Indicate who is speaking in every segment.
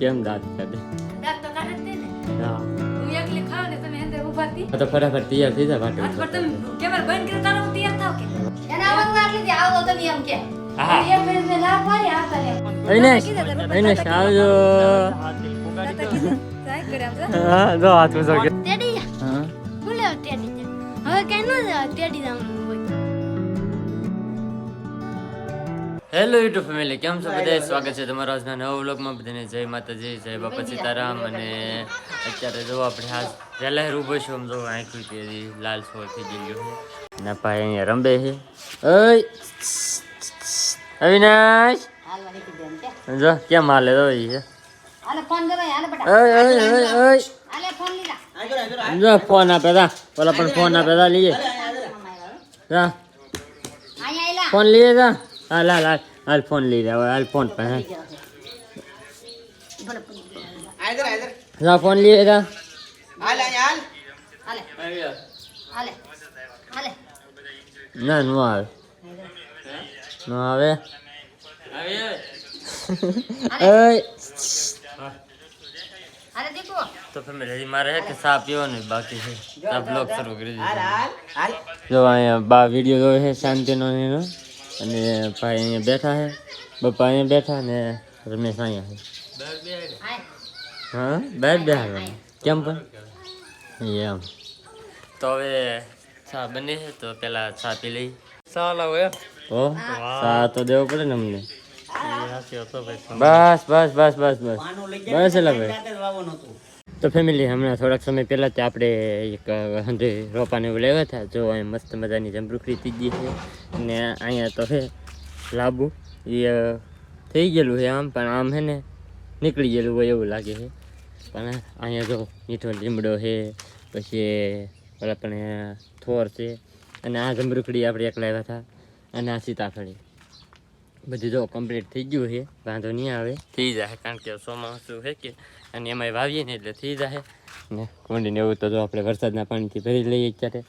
Speaker 1: કેમ દાંત કાઢે?
Speaker 2: દાંત તો કાઢે ને.
Speaker 1: હા.
Speaker 2: હું એકલી ખાવ ને તમે અંદર ઊભા થી
Speaker 1: આ તો ફટાફટ તૈયાર થઈ જા
Speaker 2: વાટે પર તમે કેમેરા બંધ કરી તારો તૈયાર થાવ કે? એના ના આટલી આવો તમે એમ કે.
Speaker 1: હા.
Speaker 2: એક મિનિટ ને ના પાડી આવતા રે
Speaker 1: અવિનાશ અવિનાશ આવજો.
Speaker 2: ટ્રાય કરે
Speaker 1: હા જો હાથ ઉછો કે.
Speaker 3: ટેડી
Speaker 1: હા.
Speaker 3: હું ટેડી હવે કઈ ટેડી જવાનું
Speaker 1: હેલો યુટ્યુબ ફેમિલી કેમ છો? બધા સ્વાગત છે તમારા આજના નવા વ્લોગમાં. બધાને જય માતાજી જય બાપા સીતારામ. અને અત્યારે જો આપણે હાથ પહેલાં ઊભો છું. આમ જો આંખી તેરી લાલ સોળ થઈ ગયેલું છે ના ભાઈ અહીંયા રમે છે. ઓય! અવિનાશ! જો કેમ હાલે તો છે? જો ફોન આપે તા પેલા પણ ફોન આપે તા લઈએ ફોન લઈએ તા હાલ હાલ હાલ. હાલ ફોન લઈ લે હવે હાલ ફોન પર હા. જા ફોન
Speaker 2: હાલે હાલે
Speaker 1: ના નો આવે. નો આવે? તો ફેમિલી મારે હે કે પીવાનું બાકી છે? આ બ્લોગ શરૂ કરી દીધો. જો અહીંયા બા વીડિયો જોયો છે શાંતિનો ને એનો. અને ભાઈ અહીંયા બેઠા છે. બપ્પા અહીંયા બેઠા ને રમેશ અહીંયા છે. હા? બેઠ બેઠા કેમ પણ એમ. તો હવે ચા બની છે તો પેલા ચા પી લઈ ચા લાવો ઓ ચા તો દેવો પડે ને અમને. બસ બસ બસ બસ બસ. બસ એટલે ભાઈ. તો ફેમિલી હમણાં થોડાક સમય પહેલાં તે આપણે એક હંધે રોપાને એવું લેવા હતા. જો અહીં મસ્ત મજાની જમરૂખડી થઈ ગઈ છે. અને અહીંયા તો છે લાબુ. એ થઈ ગયેલું છે આમ, પણ આમ છે ને નીકળી ગયેલું હોય એવું લાગે છે. પણ અહીંયા જો મીઠો લીમડો છે પછી આપણે પણ થોર છે. અને આ જમરૂખડી આપણે એક લાવ્યા હતા. અને આ સીતાફળી. બધું જો કમ્પ્લીટ થઈ ગયું છે. વાંધો નહીં આવે. થઈ જાય કારણ કે ચોમાસું છે કે અને એમાંય વાવીએ ને એટલે થઈ જાય ને કુંડીને એવું તો જો આપણે વરસાદના પાણીથી ભરી લઈએ અત્યારે.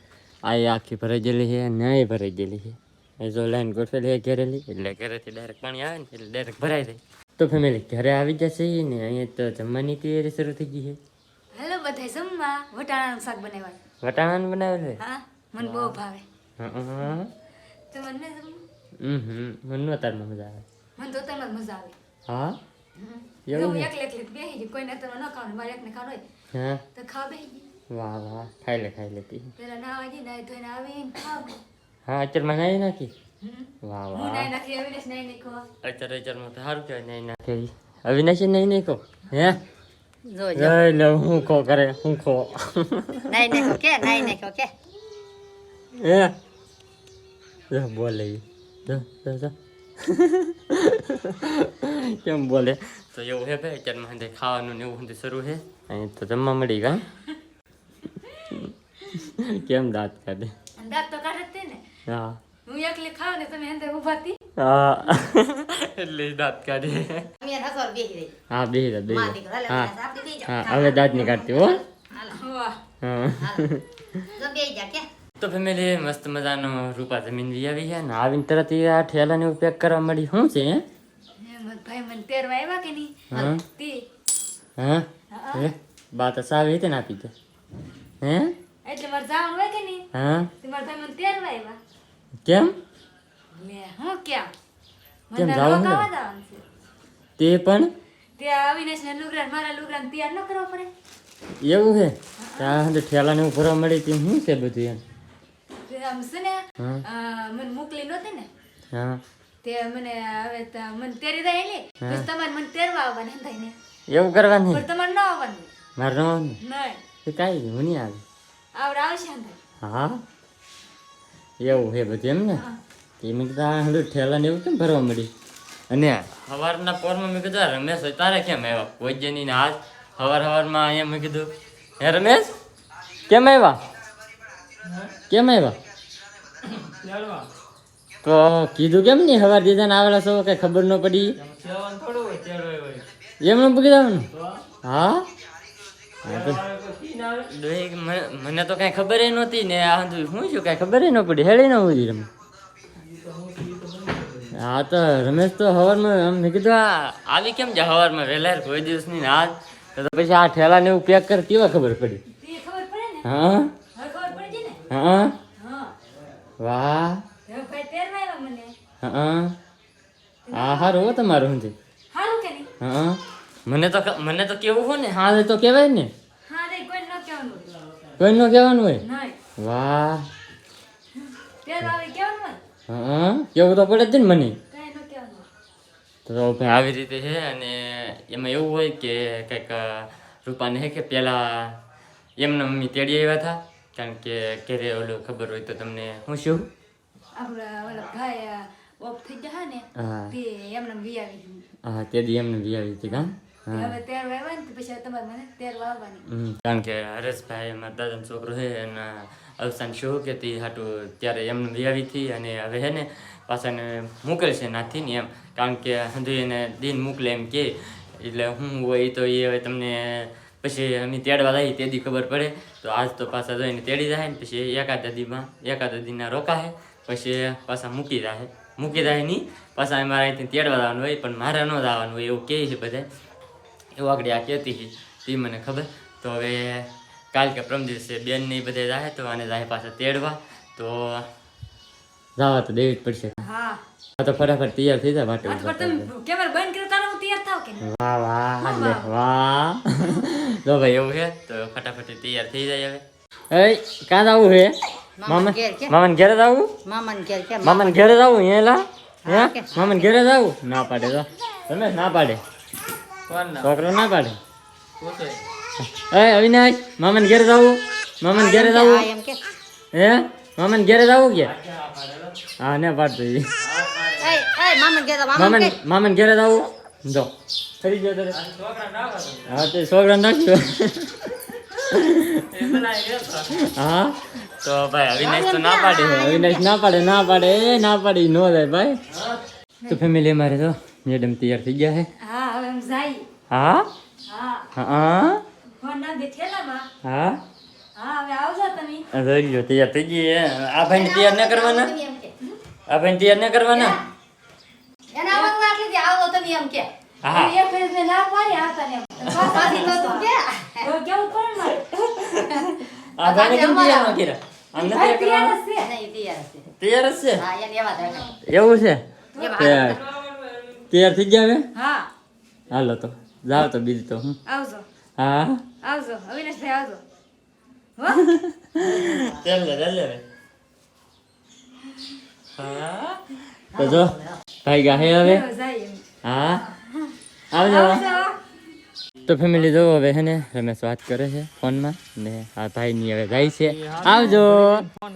Speaker 1: આ એ આખી ભરાઈ ગયેલી છે અને આ એ ભરાઈ ગયેલી છે. એ જો લાઈન ગોઠવેલી છે ઘરેલી એટલે ઘરેથી ડાયરેક્ટ પાણી આવે ને એટલે ડાયરેક્ટ ભરાઈ જાય. તો ફેમિલી ઘરે આવી જશે ને અહીંયા તો જમવાની તૈયારી શરૂ થઈ ગઈ છે.
Speaker 2: હેલો બધાય જમવા. વટાણાનું શાક બનાવવાનું.
Speaker 1: વટાણાનું બનાવેલું છે?
Speaker 2: હા મને બહુ ભાવે.
Speaker 1: હં,
Speaker 2: તો મને ન જમવું?
Speaker 1: હં, હં. મને નો મજા આવે.
Speaker 2: મને તો તેમાં મજા આવે.
Speaker 1: હા? એવું
Speaker 2: હું
Speaker 1: છે?
Speaker 2: એકલી એકલી ગઈ કોઈને તો ન ખાવાનું મારે એકને ખાવાનું હોય
Speaker 1: હા?
Speaker 2: તો ખાવા બેસી ગઈ.
Speaker 1: વાહ વાહ ખાઈ લે ખાઈ લેતી
Speaker 2: પેલા નાવા જઈ નાઈ ધોઈને આવીને ખાવ
Speaker 1: હા નાઈ નાખી?
Speaker 2: હમ.
Speaker 1: વાહ
Speaker 2: હું
Speaker 1: વાહ.
Speaker 2: નાઈ નાખી અવિનાશ નાઈ નાખો
Speaker 1: અત્યારે અત્યારમાં તો સારું કહેવાય નાઈ નાખે. અવિનાશ નાઈ નાખો હે?
Speaker 2: જો
Speaker 1: લઈ લે હું ખો કરે હું ખો.
Speaker 2: નાઈ નાખો કે નાઈ નાખો કે?
Speaker 1: હે? બોલે. જો જો જો કેમ બોલે તો એવું હે ભાઈ અત્યારે હંધે ખાવાનું ને એવું શરૂ છે અહીં તો જમવા મળી ગયા કેમ દાંત કાઢે
Speaker 2: દાંત તો કાઢે ને
Speaker 1: હા
Speaker 2: હું એકલી ખાવ ને તમે અંદર ઊભા
Speaker 1: હા એટલે દાંત કાઢે
Speaker 2: રહી
Speaker 1: હા બેહી જા બેહી હા હવે દાંતની કાઢતી હો હા તો ફેમિલી મસ્ત મજાનો રૂપા જમીન વી આવી છે ને આવીને તરત ઈ આ ઠેલાને એવું પેક કરવા મળી શું છે હે?
Speaker 2: હે, મત ભાઈ મને તેરવા આવ્યા કે નહીં
Speaker 1: હા.
Speaker 2: તે
Speaker 1: હા હે બા તો સાવી હતી ને આપી દે હે
Speaker 2: એટલે મારે જવાનું હોય કે નહીં
Speaker 1: હા
Speaker 2: તે મારા ભાઈ મને તેરવા આવ્યા
Speaker 1: કેમ
Speaker 2: લે હું કેમ
Speaker 1: કેમ
Speaker 2: મને
Speaker 1: જવાનું ને?
Speaker 2: રોકાવા જવાનું છે
Speaker 1: તે પણ
Speaker 2: ત્યાં અવિનાશ ને લુગડા મારા લુગડા તૈયાર ન કરવો પડે
Speaker 1: એવું છે ત્યાં તો ઠેલાને એવું ભરવા મળી તે શું છે બધું એમ
Speaker 2: તે આમ છે ને. મને મોકલી નહોતી ને. તે મને હવે તો મને તેરી દે લે. બસ તમારે મને તેરવા આવવાનું થાય ને.
Speaker 1: એવું કરવાનું?
Speaker 2: પણ તમારે ન આવવાનું.
Speaker 1: મારે રવાનું
Speaker 2: નહીં.
Speaker 1: કાંઈ હું નહીં આવે.
Speaker 2: આવડે આવશે
Speaker 1: હા? એવું હે બધું એમ ને? એ મેં કીધું આ ઠેલા ને એવું કેમ ભરવા મળી અને સવારના પોરમાં મેં કીધું રમેશ હોય તારે કેમ આવ્યા? વૈજ્ઞાની ને આજ સવાર સવારમાં અહીંયા મેં કીધું હે રમેશ કેમ આવ્યા? કેમ આવ્યા? તો કીધું કેમ નહીં? સવાર દીધા ને આવેલા છો કઈ ખબર ન પડી? એમ ન પૂકી દઉં હા? હા મને- મને તો કઈ ખબર નહોતી ને આ શું છું? કઈ ખબર ન પડી. હેડી ન હોય રમ. હા તો રમેશ તો હવારમાં આમ મેં કીધું આ આવી કેમ છે હવારમાં? વહેલા કોઈ દિવસની આજ. તો પછી આ ઠેલા ને એવું પેક કર કેવા ખબર પડી?
Speaker 2: તે ખબર પડે ને?
Speaker 1: હા?
Speaker 2: હવે ખબર પડી છે ને?
Speaker 1: હા
Speaker 2: હા?
Speaker 1: વાહ. હા હા. હારું હો તમારું હું હા. મને તો મને તો કેવું હોય ને હા તો કહેવાય ને.
Speaker 2: કોઈ ન કહેવાનું
Speaker 1: હોય. વાહ. હા કેવું તો પડે જ ને મને. તો ભાઈ આવી રીતે છે અને એમાં એવું હોય કે કંઈક રૂપાને હે કે પહેલાં એમના મમ્મી તેડી આવ્યા હતા? કારણ કે ઘરે ઓલું ખબર હોય તો તમને હું શું?
Speaker 2: આપણા ઓલા ભાઈ ઓફ થઈ ગયા ને
Speaker 1: હા.
Speaker 2: તે એમને વી
Speaker 1: હા તે દી એમને આવી હતી કાં? હા.
Speaker 2: હવે તેરવા આવ્યા તો પછી તમારે મને તેરવા આવવાની
Speaker 1: હમ, કારણ કે હરેશભાઈ મારા દાદાનો છોકરો છે અને અવસાન શું કે તે હાટું ત્યારે એમને બી હતી અને હવે હે ને પાછાને મોકલે છે નાથી ને એમ. કારણ કે હજુ એને દિન મોકલે એમ કે એટલે હું હોય તો એ હવે તમને પછી અમે તેડવા જઈએ તે દી ખબર પડે. તો આજ તો પાછા જઈને તેડી જાય ને પછી એકાદ દીમાં એકાદ દીના રોકાશે પછી પાછા મૂકી જાય મૂકી જાય નહીં પાછા અમારે અહીંથી તેડવા જવાનું હોય પણ મારે ન જવાનું હોય એવું કહે છે બધા એવું આગળ આ કહેતી હતી તે મને ખબર. તો હવે કાલ કે પ્રમ દિવસે બેન ને ઈ બધે જાય તો આને જાય પાછા તેડવા. તો જવા તો દેવી જ પડશે.
Speaker 2: હા.
Speaker 1: આ તો ફટાફટ તૈયાર થઈ જાય વાટે
Speaker 2: હા,
Speaker 1: ઊભા
Speaker 2: પણ તમે કેમેરા બંધ કર્યો તારે હું તૈયાર થાવ કે નહીં?
Speaker 1: વાહ વાહ લે વાહ. તો ભાઈ એવું છે? તો ફટાફટ તૈયાર થઈ જાય હવે. એ કાં જવું છે? મામા મામાને ઘેરે જવું?
Speaker 4: મામાને ઘેર કે
Speaker 1: મામાને ઘેરે જવું હે
Speaker 4: હા, કે?
Speaker 1: મામાને ઘેરે જવું? ના પાડે તો. તમે ના પાડે. છોકરો ના પાડે. એ અવિનાશ મામાને ઘેરે જવું? મામાને ઘેરે
Speaker 4: જાવું?
Speaker 1: જવું
Speaker 4: એમ કે.
Speaker 1: હે? મામાને ઘેરે જવું કે? હા ને પાડતો ઈ.
Speaker 4: એ એ મામાને ઘેર મામા
Speaker 1: મામાને મામાને ઘેરે જવું? જો. ફરી ગયો તારે હા તે છોકરા નાખ્યો હા? તો ભાઈ અવિનાશ તો ના પાડે. અવિનાશ ના પાડે ના પાડે. એ ના પાડે નો જાય ભાઈ. તો ફેમિલી અમારે તો મેડમ તૈયાર થઈ ગયા છે.
Speaker 2: હા હવે એમ જાય.
Speaker 1: હા?
Speaker 2: હા.
Speaker 1: હા?
Speaker 2: ફોન ના દે થેલામાં
Speaker 1: હા?
Speaker 2: હા હવે આવજો તમે.
Speaker 1: આ જોઈ તૈયાર થઈ ગઈ આ ભાઈને તૈયાર ના કરવાના? આ ભાઈને તૈયાર ના કરવાના?
Speaker 4: થી એમ કે.
Speaker 2: એક ફેર ના પાડી આવતા ને
Speaker 4: પાછી તો કે.
Speaker 2: કેવું પડે મારે?
Speaker 1: આ ભાઈને કેમ તૈયાર ન કર્યા? આમ નથી
Speaker 2: ભાઈ
Speaker 1: કરવાના?
Speaker 2: તૈયાર છે.
Speaker 4: નહીં તૈયાર છે.
Speaker 1: તૈયાર છે?
Speaker 4: હા એને એવા
Speaker 1: એવું છે? તૈયાર થઈ ગયા હવે?
Speaker 2: હા.
Speaker 1: હાલો તો જાવ તો બીજું તો હું
Speaker 2: આવજો.
Speaker 1: હા?
Speaker 2: આવજો અવિનાશભાઈ આવજો. હો?
Speaker 1: લે ચાલ લે હા? તો જો ભાઈ ગયા હવે. હા? આવજો. તો ફેમિલી જો હવે હે ને રમેશ વાત કરે છે ફોનમાં ને આ ભાઈ ની હવે જાય છે. આવજો.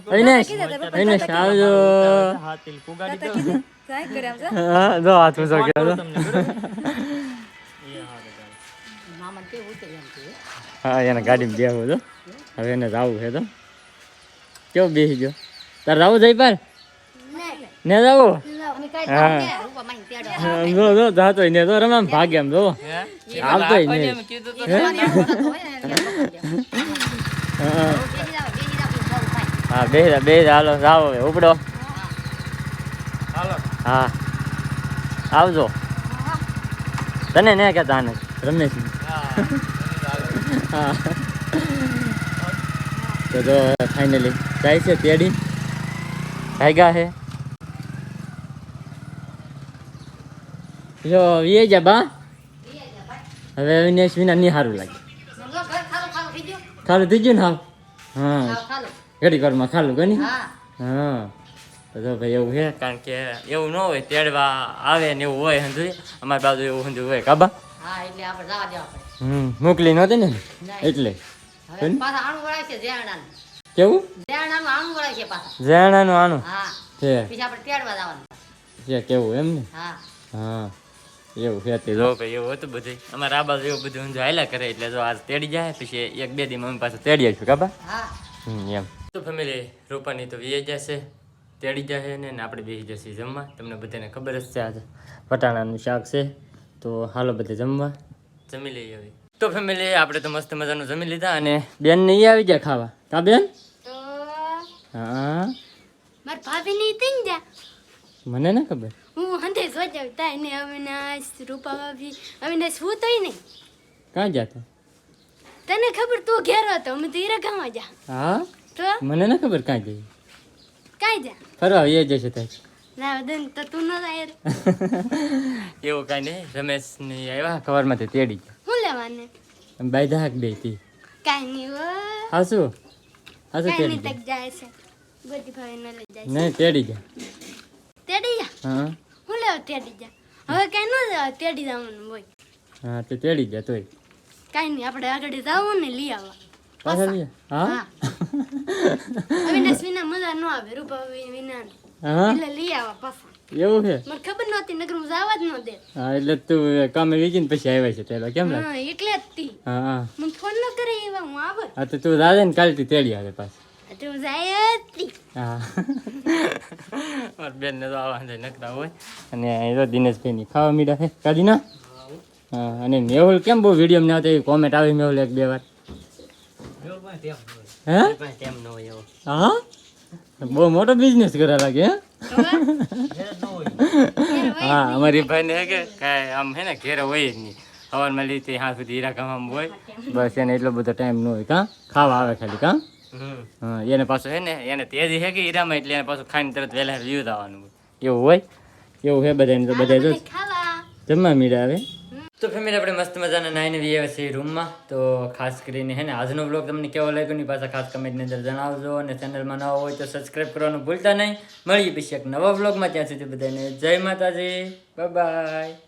Speaker 1: અવિનાશ અવિનાશ આવજો. જો હાથ ઊંચો કર્યો હા એને ગાડીમાં બેહવું તો હવે એને જવું છે તો કેવું બેસી ગયો? તારે જવું જઈ પર ને જવું હા.
Speaker 4: કે
Speaker 1: જો જો જાતો ને તો રમ ભાગે એમ જો
Speaker 4: એ તો હોય ને એને ઘેર મોકલી દેવા.
Speaker 1: હા બે બે હાલો જાઓ ઉપડો હા આવજો તને ને કહેતા આને રમેશ હા તો જો ફાઇનલી જાય છે તેડી ભાગ્યા છે જો વીએ જા બા. હવે વિનેશ વિના નહીં સારું લાગે.
Speaker 4: ખાલું થઈ ગયું?
Speaker 1: ને હા.
Speaker 4: હા.
Speaker 1: ઘડી ઘરમાં ખાલું ગણી
Speaker 4: હા.
Speaker 1: તો ભાઈ એવું છે કારણ કે એવું ન હોય તેડવા આવે ને એવું હોય સમજુ અમારી બાજુ એવું સમજુ હોય કાબા હમ મોકલી નહોતી ને? એટલે. કેવું?
Speaker 4: ઝેરણાનું આણું છે
Speaker 1: ઝેણાનું કેવું એમ ને?
Speaker 4: હા.
Speaker 1: એવું છે જો ભાઈ એવું હતું બધું અમારા આ બાજુ એવું બધું હંધુ હાલ્યા કરે એટલે જો આજ તેડી જાય પછી એક બે દી મમ્મી પાસે તેડી આવીશું કાબા એમ. તો ફેમિલી રૂપાની તો વી જશે તેડી જશે ને આપણે બેસી જશે જમવા. તમને બધાને ખબર જ છે આજે. વટાણાનું શાક છે તો હાલો બધે જમવા. જમી લઈએ હવે. તો ફેમિલી આપણે તો મસ્ત મજાનું જમી લીધા અને બેન ને આવી ગયા ખાવા. કા બેન?
Speaker 3: તો
Speaker 1: હા.
Speaker 3: મારી ભાભી ની થઈ જા
Speaker 1: મને ના ખબર?
Speaker 3: હું હંધે સોચાવતા ને અવિનાશ રૂપા ભાભી અવિનાશ હું તોય નહીં.
Speaker 1: ક્યાં જાતો
Speaker 3: તને ખબર તું ઘેર હતો? અમે તો હીરા ગામમાં જા
Speaker 1: હા?
Speaker 3: તો?
Speaker 1: મને ના ખબર ક્યાં જઈ
Speaker 3: કાંઈ જા.
Speaker 1: ફરવા એ જશે ત્યાં
Speaker 3: ના દન તો તું ન જાય.
Speaker 1: એવું કાંઈ નહીં. રમેશ ને આવ્યા ખબરમાંથી તેડી
Speaker 3: હું લેવાને?
Speaker 1: બાય ધાક બે તી.
Speaker 3: કાંઈ નહીં હો.
Speaker 1: હાસુ? હાસુ તેડી
Speaker 3: જાય છે. બધી ભાઈ ન લઈ જાય
Speaker 1: નહીં તેડી જા
Speaker 3: તેડી જા
Speaker 1: હા?
Speaker 3: હું લેવા તેડી જા? હવે કઈ ન તેડી જવાનું હોય.
Speaker 1: હા તે તેડી જા તોય.
Speaker 3: કઈ નહીં આપણે આગળ જવું ને લઈ આવવા.
Speaker 1: પાછા હા?
Speaker 3: અવિનાશ વિના મજા ન આવે રૂપા વિના
Speaker 1: હા?
Speaker 3: એટલે લઈ આવવા પાછા.
Speaker 1: એવું છે?
Speaker 3: મને ખબર નહોતી નગર હું જવા જ ન દે.
Speaker 1: હા એટલે તું કામે વીજીને પછી આવ્યા છે પેલા કેમ લાગે?
Speaker 3: હા એટલે જ તી.
Speaker 1: હા હા.
Speaker 3: મને ફોન ન કરે એવા હું આવું
Speaker 1: હા તો તું દાદા ને કાલથી તેડી આવે પાછી.
Speaker 3: તું જાય જ
Speaker 1: હા મારી બેન ને તો આવા વાંધો નકરા હોય અને તો દિનેશભાઈ ની ખાવા મીડા છે કાઢી ના હા અને મેહુલ કેમ બહુ વીડિયો ને આવતા કોમેન્ટ આવી મેહુલ એક બે વાર હે હા બહુ મોટો બિઝનેસ કરવા લાગે હા અમારી ભાઈ ને કે કાંઈ આમ હે ને ઘેરે હોય જ નહીં સવારમાં લીધી હા સુધી હીરા કામ હોય બસ એને એટલો બધો ટાઈમ ન હોય કાં ખાવા આવે ખાલી કાં હા એને પાછું હે ને એને તેજી હે કે ઈરામાં એટલે એને પાછું ખાઈને તરત વહેલા વ્યૂ આવવાનું હોય એવું હોય? એવું હે બધાને તો બધા જો જમવા મીડા આવે તો ફેમિલી આપણે મસ્ત મજાના નાઈને વી આવ્યા છીએ રૂમમાં. તો ખાસ કરીને હે ને આજનો બ્લોગ તમને કેવો લાગ્યો ની પાછા ખાસ કમેન્ટની અંદર જણાવજો. અને ચેનલમાં નવો હોય તો સબસ્ક્રાઈબ કરવાનું ભૂલતા નહીં. મળીએ પછી એક નવા બ્લોગમાં ત્યાં સુધી બધાને જય માતાજી. બાય